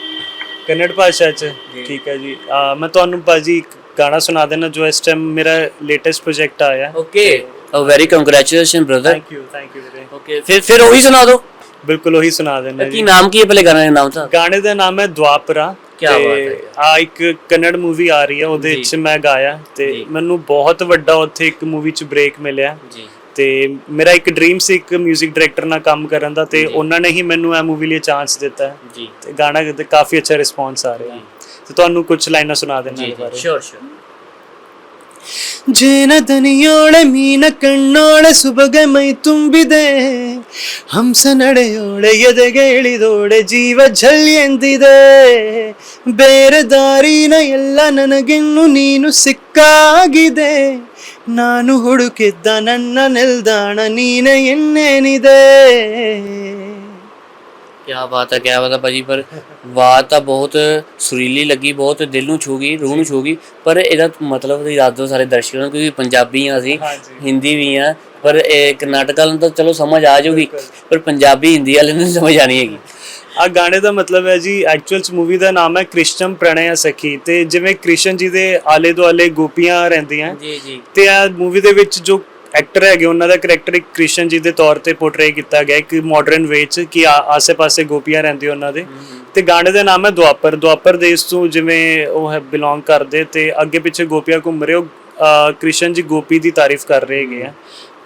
A: ਕੰਨੜ ਭਾਸ਼ਾ ਚ ਠੀਕ ਹੈ ਜੀ। ਅਹ ਮੈਂ ਤੁਹਾਨੂੰ ਭਾਜੀ ਇੱਕ ਗਾਣਾ ਸੁਣਾ ਦੇਣਾ ਜੋ ਇਸ ਟਾਈਮ ਮੇਰਾ ਲੇਟੈਸਟ ਪ੍ਰੋਜੈਕਟ ਆਇਆ।
B: Okay very congratulation brother
A: thank you thank you ਵੀਰੇ।
B: ਓਕੇ ਫਿਰ ਫਿਰ ਉਹੀ ਸੁਣਾ ਦਿਓ
A: ਬਿਲਕੁਲ ਉਹੀ ਸੁਣਾ ਦੇਣਾ
B: ਕੀ
A: ਜੀ।
B: ਨਾਮ ਕੀ ਹੈ ਪਹਿਲੇ ਗਾਣੇ ਦਾ ਨਾਮ ਤਾਂ?
A: ਗਾਣੇ ਦਾ ਨਾਮ ਹੈ ਦੁਆਪਰਾ
B: ਕਿਆ ਬਾਤ ਹੈ।
A: ਆ ਇੱਕ ਕੰਨੜ ਮੂਵੀ ਆ ਰਹੀ ਹੈ ਉਹਦੇ ਵਿੱਚ ਮੈਂ ਗਾਇਆ ਤੇ ਮੈਨੂੰ ਬਹੁਤ ਵੱਡਾ ਉੱਥੇ ਇੱਕ ਮੂਵੀ ਚ ਬ੍ਰੇਕ ਮਿਲਿਆ।
B: ਜੀ।
A: ਤੇ ਮੇਰਾ ਇੱਕ ਡ੍ਰੀਮ ਸੀ ਇੱਕ 뮤직 ਡਾਇਰੈਕਟਰ ਨਾਲ ਕੰਮ ਕਰਨ ਦਾ ਤੇ ਉਹਨਾਂ ਨੇ ਹੀ ਮੈਨੂੰ ਇਹ ਮੂਵੀ ਲਈ ਚਾਂਸ ਦਿੱਤਾ ਹੈ।
B: ਜੀ।
A: ਤੇ ਗਾਣਾ ਤੇ ਕਾਫੀ ਅੱਛਾ ਰਿਸਪੌਂਸ ਆ ਰਿਹਾ। ਤੇ ਤੁਹਾਨੂੰ ਕੁਝ ਲਾਈਨਾਂ ਸੁਣਾ ਦੇਣਾ
B: ਜੀ
A: ਇਹਦੇ ਬਾਰੇ।
B: ਸ਼ੋਰ ਸ਼ੋਰ
A: ಜೇನ ದನಿಯೋಳೆ ಮೀನ ಕಣ್ಣೋಳೆ ಸುಬಗೆ ಮೈ ತುಂಬಿದೆ. ಹಂಸ ನಡೆಯೋಳೆ ಎದೆಗೆ ಇಳಿದೋಳೆ ಜೀವ ಝಲ್ ಎಂದಿದೆ. ಬೇರೆ ದಾರಿನ ಎಲ್ಲ ನನಗಿನ್ನು ನೀನು ಸಿಕ್ಕಾಗಿದೆ. ನಾನು ಹುಡುಕಿದ್ದ ನನ್ನ ನಿಲ್ದಾಣ ನೀನೆ ಎನ್ನೇನಿದೆ
B: ਕੀ ਬਾਤ ਹੈ ਕੀ ਬਾਤ ਹੈ ਭਾਜੀ। ਪਰ ਬਾਤ ਤਾਂ ਬਹੁਤ ਸੁਰੀਲੀ ਲੱਗੀ ਬਹੁਤ ਦਿਲ ਨੂੰ ਛੂ ਗਈ ਰੂਹ ਨੂੰ ਛੂ ਗਈ। ਪਰ ਇਹਦਾ ਮਤਲਬ ਤੁਸੀਂ ਦੱਸ ਦਿਓ ਸਾਰੇ ਦਰਸ਼ਕਾਂ ਨੂੰ ਕਿਉਂਕਿ ਪੰਜਾਬੀ ਆ ਅਸੀਂ। ਹਿੰਦੀ ਵੀ ਆ। ਪਰ ਇਹ ਕਰਨਾਟਕ ਨੂੰ ਤਾਂ ਚਲੋ ਸਮਝ ਆ ਜਾਊਗੀ ਪਰ ਪੰਜਾਬੀ ਹਿੰਦੀ ਵਾਲਿਆਂ ਨੂੰ ਸਮਝ ਆਣੀ ਹੈਗੀ।
A: ਆ ਗਾਣੇ ਦਾ ਮਤਲਬ ਹੈ ਜੀ ਐਕਚੁਅਲ ਚ ਮੂਵੀ ਦਾ ਨਾਮ ਹੈ ਕ੍ਰਿਸ਼ਨਮ ਪ੍ਰਣਯ ਸਖੀ। ਤੇ ਜਿਵੇਂ ਕ੍ਰਿਸ਼ਨ ਜੀ ਦੇ ਆਲੇ ਦੁਆਲੇ ਗੋਪੀਆਂ ਰਹਿੰਦੀਆਂ।
B: ਜੀ ਜੀ।
A: ਤੇ ਆ ਮੂਵੀ ਦੇ ਵਿੱਚ ਜੋ ਐਕਟਰ ਹੈਗੇ ਉਹਨਾਂ ਦਾ ਕਰੈਕਟਰ ਇੱਕ ਕ੍ਰਿਸ਼ਨ ਜੀ ਦੇ ਤੌਰ ਤੇ ਪੋਰਟਰੇ ਕੀਤਾ ਗਿਆ ਇੱਕ ਮਾਡਰਨ ਵੇ ਚ ਕਿ ਆ- ਆਸੇ-ਪਾਸੇ ਗੋਪੀਆਂ ਰਹਿੰਦੀਆਂ ਉਹਨਾਂ ਦੇ। ਤੇ ਗਾਣੇ ਦਾ ਨਾਮ ਹੈ ਦੁਆਪਰ। ਦੁਆਪਰ ਦੇਸ਼ ਤੋਂ ਜਿਵੇਂ ਉਹ ਹੈ ਬਿਲੋਂਗ ਕਰਦੇ ਤੇ ਅੱਗੇ ਪਿੱਛੇ ਗੋਪੀਆਂ ਘੁੰਮ ਰਹੇ ਉਹ ਕ੍ਰਿਸ਼ਨ ਜੀ ਗੋਪੀ ਦੀ ਤਾਰੀਫ ਕਰ ਰਹੇ ਹੈਗੇ ਆ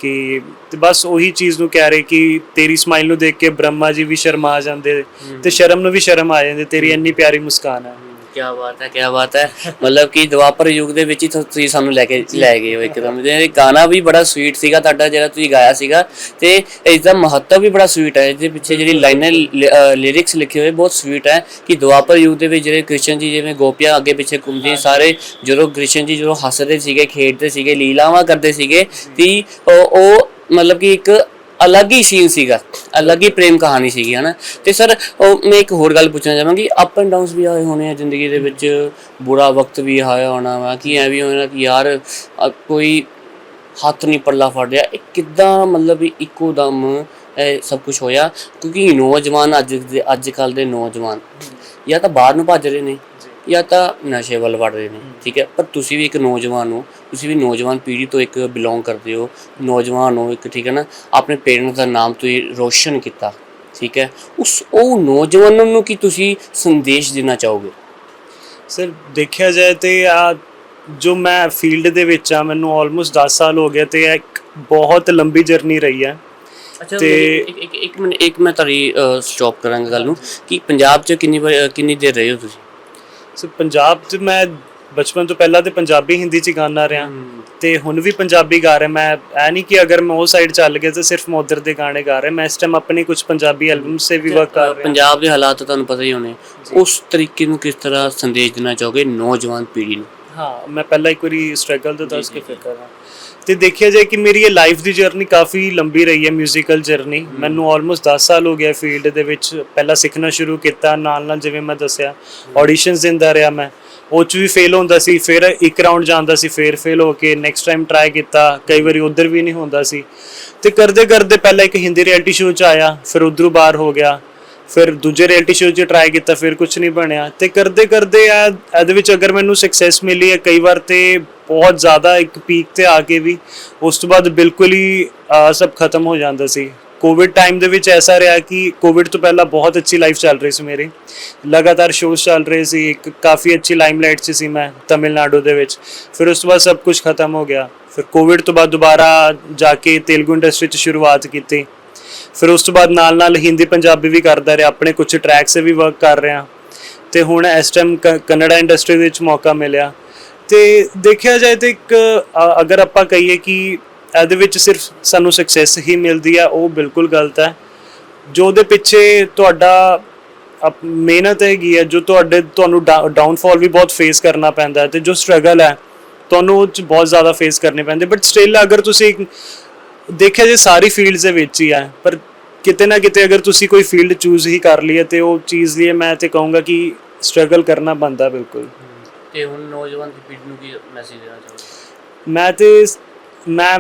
A: ਕਿ ਤੇ ਬਸ ਉਹੀ ਚੀਜ਼ ਨੂੰ ਕਹਿ ਰਹੇ ਕਿ ਤੇਰੀ ਸਮਾਈਲ ਨੂੰ ਦੇਖ ਕੇ ਬ੍ਰਹਮਾ ਜੀ ਵੀ ਸ਼ਰਮਾ ਜਾਂਦੇ ਤੇ ਸ਼ਰਮ ਨੂੰ ਵੀ ਸ਼ਰਮ ਆ ਜਾਂਦੀ ਤੇਰੀ ਇੰਨੀ ਪਿਆਰੀ ਮੁਸਕਾਨ ਹੈ
B: ਕੀ ਬਾਤ ਹੈ ਕੀ ਬਾਤ ਹੈ। ਮਤਲਬ ਕਿ ਦੁਆਪਰ ਯੁੱਗ ਦੇ ਵਿੱਚ ਹੀ ਤੁ- ਤੁਸੀਂ ਸਾਨੂੰ ਲੈ ਕੇ ਲੈ ਗਏ ਹੋ ਇੱਕਦਮ। ਤੇ ਇਹ ਗਾਣਾ ਵੀ ਬੜਾ ਸਵੀਟ ਸੀਗਾ ਤੁਹਾਡਾ ਜਿਹੜਾ ਤੁਸੀਂ ਗਾਇਆ ਸੀਗਾ। ਤੇ ਇਸ ਦਾ ਮਹੱਤਵ ਵੀ ਬੜਾ ਸਵੀਟ ਹੈ। ਇਹਦੇ ਪਿੱਛੇ ਜਿਹੜੀ ਲਾਈਨਾਂ ਲਿਰਿਕਸ ਲਿਖੇ ਹੋਏ ਬਹੁਤ ਸਵੀਟ ਹੈ ਕਿ ਦੁਆਪਰ ਯੁੱਗ ਦੇ ਵਿੱਚ ਜਿਹੜੇ ਕ੍ਰਿਸ਼ਨ ਜੀ ਜਿਵੇਂ ਗੋਪੀਆਂ ਅੱਗੇ ਪਿੱਛੇ ਘੁੰਮਦੇ ਸਾਰੇ ਜਦੋਂ ਕ੍ਰਿਸ਼ਨ ਜੀ ਜਦੋਂ ਹੱਸਦੇ ਸੀਗੇ ਖੇਡਦੇ ਸੀਗੇ ਲੀਲਾਵਾਂ ਕਰਦੇ ਸੀਗੇ ਉਹ ਉਹ ਮਤਲਬ ਕਿ ਇੱਕ ਅਲੱਗ ਹੀ ਸੀਨ ਸੀਗਾ, ਅਲੱਗ ਹੀ ਪ੍ਰੇਮ ਕਹਾਣੀ ਸੀਗੀ, ਹਨਾ? ਤੇ ਸਰ ਮੈਂ ਇੱਕ ਹੋਰ ਗੱਲ ਪੁੱਛਣਾ ਚਾਹਾਂਗੀ ਅਪ ਐਂਡ ਡਾਊਨਸ ਵੀ ਆਏ ਹੋਣੇ ਆ ਜ਼ਿੰਦਗੀ ਦੇ ਵਿੱਚ, ਬੁਰਾ ਵਕਤ ਵੀ ਆਇਆ ਹੋਣਾ ਵਾ, ਕਿ ਐ ਵੀ ਹੋਣਾ ਕਿ ਯਾਰ ਕੋਈ ਹੱਥ ਨਹੀਂ ਪੱਲਾ ਫੜ ਰਿਹਾ, ਇਹ ਕਿੱਦਾਂ ਮਤਲਬ ਇੱਕੋ ਦਮ, ਇਹ ਸਭ ਕੁਝ ਹੋਇਆ? ਕਿਉਂਕਿ ਨੌਜਵਾਨ ਅੱਜ ਦੇ, ਅੱਜ ਕੱਲ ਦੇ ਨੌਜਵਾਨ, ਜਾਂ ਤਾਂ ਬਾਹਰ ਨੂੰ ਭੱਜ ਰਹੇ ਨੇ ਜਾਂ ਤਾਂ ਨਸ਼ੇ ਵੱਲ ਵੜ ਰਹੇ ਨੇ ਠੀਕ ਹੈ? ਪਰ ਤੁਸੀਂ ਵੀ ਇੱਕ ਨੌਜਵਾਨ ਹੋ ਤੁਸੀਂ ਵੀ ਨੌਜਵਾਨ ਪੀੜ੍ਹੀ ਤੋਂ ਇੱਕ ਬਿਲੋਂਗ ਕਰਦੇ ਹੋ ਨੌਜਵਾਨ ਹੋ ਇੱਕ ਠੀਕ ਹੈ ਨਾ? ਆਪਣੇ ਪੇਰੈਂਟਸ ਦਾ ਨਾਮ ਤੁਸੀਂ ਰੋਸ਼ਨ ਕੀਤਾ ਠੀਕ ਹੈ? ਉਸ ਉਹ ਨੌਜਵਾਨਾਂ ਨੂੰ ਕੀ ਤੁਸੀਂ ਸੰਦੇਸ਼ ਦੇਣਾ ਚਾਹੋਗੇ?
A: ਸਰ ਦੇਖਿਆ ਜਾਏ ਤੇ ਆ ਜੋ ਮੈਂ ਫੀਲਡ ਦੇ ਵਿੱਚ ਆ ਮੈਨੂੰ ਆਲਮੋਸਟ 10 ਸਾਲ ਹੋ ਗਏ ਤੇ ਇਹ ਇੱਕ ਬਹੁਤ ਲੰਬੀ ਜਰਨੀ ਰਹੀ ਹੈ। ਤੇ-
B: ਇੱਕ ਇੱਕ ਮਿੰਟ ਇੱਕ ਮੈਂ ਤੁਹਾਡੀ ਸਟਾਪ ਕਰਾਂਗਾ ਗੱਲ ਨੂੰ ਕਿ ਪੰਜਾਬ 'ਚ ਕਿੰਨੀ ਵਾਰ- ਕਿੰਨੀ ਦੇਰ ਰਹੇ ਹੋ ਤੁਸੀਂ?
A: ਸੋ ਪੰਜਾਬ 'ਚ ਮੈਂ ਬਚਪਨ ਤੋਂ ਪਹਿਲਾਂ ਤੇ ਪੰਜਾਬੀ ਹਿੰਦੀ 'ਚ ਗਾਣਾ ਰਿਹਾ ਤੇ ਹੁਣ ਵੀ ਪੰਜਾਬੀ ਗਾ ਰਿਹਾ। ਮੈਂ ਐ ਨਹੀਂ ਕਿ ਅਗਰ ਮੈਂ ਉਹ ਸਾਈਡ ਚੱਲ ਗਿਆ ਤਾਂ ਸਿਰਫ ਮੈਂ ਉਧਰ ਦੇ ਗਾਣੇ ਗਾ ਰਿਹਾ। ਮੈਂ ਇਸ ਟਾਈਮ ਆਪਣੀ ਕੁਝ ਪੰਜਾਬੀ ਐਲਬਮ ਸੇ ਵੀ ਵਰਕ ਕਰ ਰਿਹਾ।
B: ਪੰਜਾਬ ਦੇ ਹਾਲਾਤ ਤਾਂ ਤੁਹਾਨੂੰ ਪਤਾ ਹੀ ਹੋਣੇ। ਉਸ ਤਰੀਕੇ ਨੂੰ ਕਿਸ ਤਰ੍ਹਾਂ ਸੰਦੇਸ਼ ਦੇਣਾ ਚਾਹੋਗੇ ਨੌਜਵਾਨ ਪੀੜ੍ਹੀ ਨੂੰ?
A: ਹਾਂ ਮੈਂ ਪਹਿਲਾਂ ਇੱਕ ਵਾਰੀ ਸਟਰਗਲ ਤੋਂ ਦੱਸ ਕੇ ਫਿਰ ਕਰਾਂ ਤੇ ਦੇਖਿਆ ਜਾਏ ਕਿ ਮੇਰੀ ਇਹ ਲਾਈਫ ਦੀ ਜਰਨੀ ਕਾਫੀ ਲੰਬੀ ਰਹੀ ਹੈ 뮤지컬 ਜਰਨੀ ਮੈਨੂੰ ਆਲਮੋਸਟ 10 ਸਾਲ ਹੋ ਗਿਆ ਫੀਲਡ ਦੇ ਵਿੱਚ ਪਹਿਲਾਂ ਸਿੱਖਣਾ ਸ਼ੁਰੂ ਕੀਤਾ ਨਾਲ ਨਾਲ ਜਿਵੇਂ ਮੈਂ ਦੱਸਿਆ ਆਡੀਸ਼ਨਸ ਦਿੰਦਾ ਰਿਹਾ ਮੈਂ ਉਹ ਚ ਵੀ ਫੇਲ ਹੁੰਦਾ ਸੀ ਫਿਰ ਇੱਕ ਰਾਉਂਡ ਜਾਂਦਾ ਸੀ ਫਿਰ ਫੇਲ ਹੋ ਕੇ ਨੈਕਸਟ ਟਾਈਮ ਟਰਾਈ ਕੀਤਾ ਕਈ ਵਾਰੀ ਉਧਰ ਵੀ ਨਹੀਂ ਹੁੰਦਾ ਸੀ ਤੇ ਕਰਦੇ ਕਰਦੇ ਪਹਿਲਾਂ ਇੱਕ ਹਿੰਦੀ ਰਿਐਲਿਟੀ ਸ਼ੋਅ ਚ ਆਇਆ ਫਿਰ ਉਧਰੋਂ ਬਾਹਰ ਹੋ ਗਿਆ ਫਿਰ ਦੂਜੇ ਰਿਐਲਿਟੀ ਸ਼ੋਅ 'ਚ ਟਰਾਈ ਕੀਤਾ, ਫਿਰ ਕੁਝ ਨਹੀਂ ਬਣਿਆ। ਤੇ ਕਰਦੇ ਕਰਦੇ ਆ, ਇਹਦੇ ਵਿੱਚ ਅਗਰ ਮੈਨੂੰ ਸਕਸੈਸ ਮਿਲੀ ਹੈ, ਕਈ ਵਾਰ ਤੇ ਬਹੁਤ ਜ਼ਿਆਦਾ ਇੱਕ ਪੀਕ ਤੇ ਆ ਕੇ ਵੀ, ਉਸ ਤੋਂ ਬਾਅਦ ਬਿਲਕੁਲ ਹੀ ਸਭ ਖਤਮ ਹੋ ਜਾਂਦਾ ਸੀ। ਕੋਵਿਡ ਟਾਈਮ ਦੇ ਵਿੱਚ ਐਸਾ ਰਿਹਾ ਕਿ ਕੋਵਿਡ ਤੋਂ ਪਹਿਲਾਂ ਬਹੁਤ ਅੱਛੀ ਲਾਈਫ ਚੱਲ ਰਹੀ ਸੀ ਮੇਰੇ। ਲਗਾਤਾਰ ਸ਼ੋਜ਼ ਚੱਲ ਰਹੇ ਸੀ, ਇੱਕ ਕਾਫੀ ਅੱਛੀ ਲਾਈਮਲਾਈਟ 'ਚ ਸੀ ਮੈਂ ਤਾਮਿਲਨਾਡੂ ਦੇ ਵਿੱਚ। ਫਿਰ ਉਸ ਤੋਂ ਬਾਅਦ ਸਭ ਕੁਝ ਖਤਮ ਹੋ ਗਿਆ। ਫਿਰ ਕੋਵਿਡ ਤੋਂ ਬਾਅਦ ਦੁਬਾਰਾ ਜਾ ਕੇ ਤੇਲਗੂ ਇੰਡਸਟਰੀ 'ਚ ਸ਼ੁਰੂਆਤ ਕੀਤੀ। ਫਿਰ ਉਸ ਤੋਂ ਬਾਅਦ ਨਾਲ ਨਾਲ ਹਿੰਦੀ ਪੰਜਾਬੀ ਵੀ ਕਰਦਾ ਰਿਹਾ, ਆਪਣੇ ਕੁਝ ਟਰੈਕਸ ਵੀ ਵਰਕ ਕਰ ਰਿਹਾ। ਤੇ ਹੁਣ ਇਸ ਟਾਈਮ ਕನ್ನੜਾ ਇੰਡਸਟਰੀ ਦੇ ਵਿੱਚ ਮੌਕਾ ਮਿਲਿਆ। ਤੇ ਦੇਖਿਆ ਜਾਏ ਤੇ ਇੱਕ ਅਗਰ ਆਪਾਂ ਕਹੀਏ ਕਿ ਇਹਦੇ ਵਿੱਚ ਸਿਰਫ ਸਾਨੂੰ ਸਕਸੈਸ ਹੀ ਮਿਲਦੀ ਆ, ਉਹ ਬਿਲਕੁਲ ਗਲਤ ਹੈ। ਜੋ ਉਹਦੇ ਪਿੱਛੇ ਤੁਹਾਡਾ ਮਿਹਨਤ ਹੈਗੀ ਹੈ ਜੋ ਤੁਹਾਡੇ, ਤੁਹਾਨੂੰ ਡਾਊਨਫਾਲ ਵੀ ਬਹੁਤ ਫੇਸ ਕਰਨਾ ਪੈਂਦਾ ਹੈ ਤੇ ਜੋ ਸਟਰਗਲ ਹੈ, ਤੁਹਾਨੂੰ ਉਹ 'ਚ ਬਹੁਤ ਜ਼ਿਆਦਾ ਫੇਸ ਕਰਨੇ ਪੈਂਦੇ। ਬਟ ਸਟਿਲ ਅਗਰ ਤੁਸੀਂ ਦੇਖਿਆ ਜੇ ਸਾਰੀ ਫੀਲਡਸ ਦੇ ਵਿੱਚ ਹੀ ਹੈ ਪਰ ਕਿਤੇ ਨਾ ਕਿਤੇ ਅਗਰ ਤੁਸੀਂ ਕੋਈ ਫੀਲਡ ਚੂਜ਼ ਹੀ ਕਰ ਲਈ ਹੈ ਤੇ ਉਹ ਚੀਜ਼ ਲਈ ਮੈਂ ਤੇ ਕਹੂੰਗਾ ਕਿ ਸਟਰਗਲ ਕਰਨਾ ਬੰਦਾ ਬਿਲਕੁਲ।
B: ਤੇ ਹੁਣ ਨੌਜਵਾਨ ਦੀ ਪੀੜ੍ਹੀ ਨੂੰ ਕੀ ਮੈਸੇਜ ਦੇਣਾ ਚਾਹੋਗੇ?
A: ਮੈਂ ਤੇ ਮੈਂ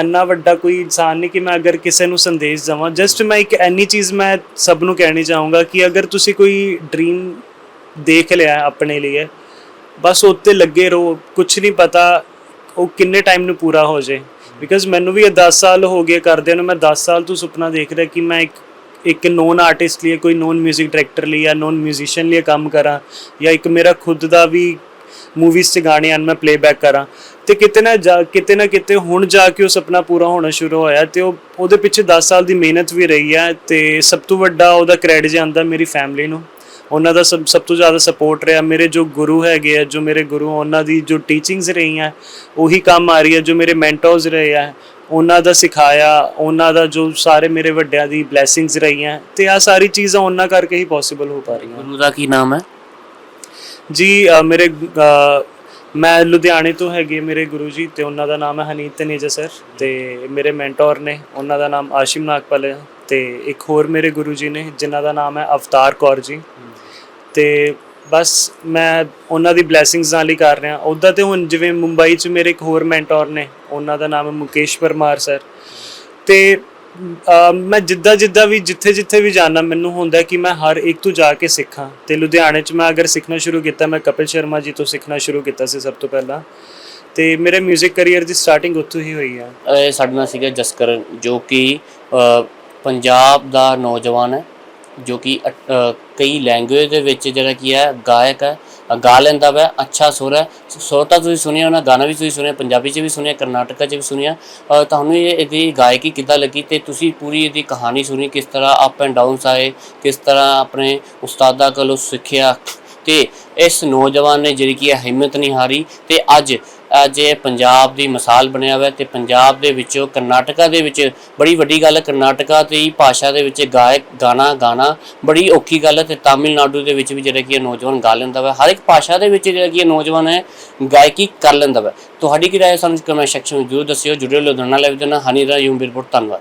A: ਇੰਨਾ ਵੱਡਾ ਕੋਈ ਇਨਸਾਨ ਨਹੀਂ ਕਿ ਮੈਂ ਅਗਰ ਕਿਸੇ ਨੂੰ ਸੰਦੇਸ਼ ਦੇਵਾਂ। ਜਸਟ ਮੈਂ ਇੱਕ ਐਨੀ ਚੀਜ਼ ਮੈਂ ਸਭ ਨੂੰ ਕਹਿਣੀ ਚਾਹੂੰਗਾ ਕਿ ਅਗਰ ਤੁਸੀਂ ਕੋਈ ਡ੍ਰੀਮ ਦੇਖ ਲਿਆ ਆਪਣੇ ਲਈ ਬਸ ਉੱਤੇ ਲੱਗੇ ਰਹੋ ਕੁਝ ਨਹੀਂ ਪਤਾ ਉਹ ਕਿੰਨੇ ਟਾਈਮ ਨੂੰ ਪੂਰਾ ਹੋ ਜਾਏ। ਬਿਕਾਜ਼ ਮੈਨੂੰ ਵੀ ਇਹ 10 ਸਾਲ ਹੋ ਗਏ ਕਰਦੇ ਨੂੰ, ਮੈਂ 10 ਸਾਲ ਤੋਂ ਸੁਪਨਾ ਦੇਖ ਰਿਹਾ ਕਿ ਮੈਂ ਇੱਕ ਇੱਕ ਨੋਨ ਆਰਟਿਸਟ ਲਈ, ਕੋਈ ਨੋਨ 뮤직 ਡਾਇਰੈਕਟਰ ਲਈ ਜਾਂ ਨੋਨ ਮਿਊਜ਼ੀਸ਼ੀਅਨ ਲਈ ਕੰਮ ਕਰਾਂ ਜਾਂ ਇੱਕ ਮੇਰਾ ਖੁਦ ਦਾ ਵੀ ਮੂਵੀਜ਼ 'ਚ ਗਾਣੇ ਆਣ ਮੈਂ ਪਲੇਬੈਕ ਕਰਾਂ। ਤੇ ਕਿਤੇ ਨਾ ਜਾ, ਕਿਤੇ ਨਾ ਕਿਤੇ ਹੁਣ ਜਾ ਕੇ ਉਹ ਸੁਪਨਾ ਪੂਰਾ ਹੋਣਾ ਸ਼ੁਰੂ ਹੋਇਆ ਤੇ ਉਹ, ਉਹਦੇ ਪਿੱਛੇ 10 ਸਾਲ ਦੀ ਮਿਹਨਤ ਵੀ ਰਹੀ ਹੈ ਤੇ ਸਭ ਤੋਂ ਵੱਡਾ ਉਹਦਾ ਕ੍ਰੈਡਿਟ ਜਾਂਦਾ ਮੇਰੀ ਫੈਮਿਲੀ ਨੂੰ। ਉਹਨਾਂ ਦਾ ਸਭ ਸਭ ਤੋਂ ਜ਼ਿਆਦਾ ਸਪੋਰਟ ਰਿਹਾ। ਮੇਰੇ ਜੋ ਗੁਰੂ ਹੈਗੇ ਆ ਜੋ ਮੇਰੇ ਗੁਰੂ ਉਹਨਾਂ ਦੀ ਜੋ ਟੀਚਿੰਗਸ ਰਹੀਆਂ ਉਹੀ ਕੰਮ ਆ ਰਹੀ ਹੈ ਜੋ ਮੇਰੇ ਮੈਂਟਰਸ ਰਹੇ ਆ ਉਹਨਾਂ ਦਾ ਸਿਖਾਇਆ ਉਹਨਾਂ ਦਾ ਜੋ ਸਾਰੇ ਮੇਰੇ ਵੱਡਿਆਂ ਦੀ ਬਲੇਸਿੰਗਸ ਰਹੀਆਂ ਤੇ ਆ ਸਾਰੀ ਚੀਜ਼ਾਂ ਉਹਨਾਂ ਕਰਕੇ ਹੀ ਪੋਸੀਬਲ ਹੋ ਪਾ ਰਹੀਆਂ।
B: ਗੁਰੂ ਦਾ ਕੀ ਨਾਮ ਹੈ?
A: ਜੀ ਮੇਰੇ ਮੈਂ ਲੁਧਿਆਣੇ ਤੋਂ ਹੈਗੇ ਮੇਰੇ ਗੁਰੂ ਜੀ ਤੇ ਉਹਨਾਂ ਦਾ ਨਾਮ ਹੈ ਹਨੀਤ ਤਨੇਜਾ ਸਰ ਤੇ ਮੇਰੇ ਮੈਂਟੋਰ ਨੇ ਉਹਨਾਂ ਦਾ ਨਾਮ ਆਸ਼ਿਮ ਨਾਗਪਾਲ ਹੈ। ਤੇ ਇੱਕ ਹੋਰ ਮੇਰੇ ਗੁਰੂ ਜੀ ਨੇ, ਜਿਨ੍ਹਾਂ ਦਾ ਨਾਮ ਹੈ ਅਵਤਾਰ ਕੌਰ ਜੀ। ਤੇ ਬਸ ਮੈਂ ਉਹਨਾਂ ਦੀ ਬਲੇਸਿੰਗਸ ਨਾਲ ਹੀ ਕਰ ਰਿਹਾ। ਉੱਦਾਂ ਤੇ ਹੁਣ ਜਿਵੇਂ ਮੁੰਬਈ 'ਚ ਮੇਰੇ ਇੱਕ ਹੋਰ ਮੈਂਟੋਰ ਨੇ, ਉਹਨਾਂ ਦਾ ਨਾਮ ਹੈ ਮੁਕੇਸ਼ ਪਰਮਾਰ ਸਰ ਤੇ ਮੈਂ ਜਿੱਦਾਂ ਜਿੱਦਾਂ ਵੀ, ਜਿੱਥੇ ਜਿੱਥੇ ਵੀ ਜਾਣਾ ਮੈਨੂੰ ਹੁੰਦਾ ਕਿ ਮੈਂ ਹਰ ਇੱਕ ਤੋਂ ਜਾ ਕੇ ਸਿੱਖਾਂ। ਤੇ ਲੁਧਿਆਣੇ 'ਚ ਮੈਂ ਅਗਰ ਸਿੱਖਣਾ ਸ਼ੁਰੂ ਕੀਤਾ, ਮੈਂ ਕਪਿਲ ਸ਼ਰਮਾ ਜੀ ਤੋਂ ਸਿੱਖਣਾ ਸ਼ੁਰੂ ਕੀਤਾ ਸੀ ਸਭ ਤੋਂ ਪਹਿਲਾਂ। ਤੇ ਮੇਰੇ 뮤직 ਕੈਰੀਅਰ ਦੀ ਸਟਾਰਟਿੰਗ ਉੱਥੋਂ ਹੀ ਹੋਈ ਆ।
B: ਸਾਡੇ ਨਾਲ ਸੀਗਾ ਜਸਕਰਨ, ਜੋ ਕਿ ਪੰਜਾਬ ਦਾ ਨੌਜਵਾਨ ਹੈ, ਜੋ ਕਿ, ਅ- ਕਈ ਲੈਂਗੁਏਜ ਦੇ ਵਿੱਚ ਜਿਹੜਾ ਕੀ ਹੈ, ਗਾਇਕ ਹੈ ਗਾ ਲੈਂਦਾ ਵਾ, ਅੱਛਾ ਸੁਰ ਹੈ, ਸੁਰ ਤਾਂ ਤੁਸੀਂ ਸੁਣਿਆ ਉਹਨਾਂ ਗਾਣਾ ਵੀ ਤੁਸੀਂ ਸੁਣਿਆ, ਪੰਜਾਬੀ 'ਚ ਵੀ ਸੁਣਿਆ, ਕਰਨਾਟਕਾ 'ਚ ਵੀ ਸੁਣਿਆ ਤੁਹਾਨੂੰ ਇਹ, ਇਹਦੀ ਗਾਇਕੀ ਕਿੱਦਾਂ ਲੱਗੀ ਤੇ ਤੁਸੀਂ ਪੂਰੀ ਇਹਦੀ ਕਹਾਣੀ ਸੁਣੀ, ਕਿਸ ਤਰ੍ਹਾਂ ਅਪ ਐਂਡ ਡਾਊਨਸ ਆਏ, ਕਿਸ ਤਰ੍ਹਾਂ ਆਪਣੇ ਉਸਤਾਦਾਂ ਕੋਲੋਂ ਸਿੱਖਿਆ, ਤੇ ਇਸ ਨੌਜਵਾਨ ਨੇ ਜਿਹੜੀ ਕੀ ਹੈ, ਹਿੰਮਤ ਨਹੀਂ ਹਾਰੀ, ਤੇ ਅੱਜ ਅੱਜ ਪੰਜਾਬ ਦੀ ਮਿਸਾਲ ਬਣਿਆ ਹੋਇਆ ਤੇ ਪੰਜਾਬ ਦੇ ਵਿੱਚੋਂ ਕਰਨਾਟਕਾ ਦੇ ਵਿੱਚ ਬੜੀ ਵੱਡੀ ਗੱਲ ਹੈ। ਕਰਨਾਟਕਾ ਦੀ ਭਾਸ਼ਾ ਦੇ ਵਿੱਚ ਗਾਇਕ, ਗਾਣਾ ਗਾਣਾ ਬੜੀ ਔਖੀ ਗੱਲ ਹੈ ਤੇ ਤਾਮਿਲਨਾਡੂ ਦੇ ਵਿੱਚ ਵੀ ਜਿਹੜਾ ਕਿ ਨੌਜਵਾਨ ਗਾ ਲੈਂਦਾ ਵਾ। ਹਰ ਇੱਕ ਭਾਸ਼ਾ ਦੇ ਵਿੱਚ ਜਿਹੜਾ ਕਿ ਨੌਜਵਾਨ ਹੈ, ਗਾਇਕੀ ਕਰ ਲੈਂਦਾ ਵਾ। ਤੁਹਾਡੀ ਕੀ ਰਾਏ ਸਾਨੂੰ ਕਮੈਂਟ ਸੈਕਸ਼ਨ ਵਿੱਚ ਜ਼ਰੂਰ ਦੱਸਿਓ। ਜੁੜੇ ਲੁਧਿਆਣਾ ਲਾਈਵ ਦੇ ਨਾਲ। ਹਨੀ ਦਾ ਯੂਮ ਬਿਲਬੋਰਡ ਧੰਨਵਾਦ।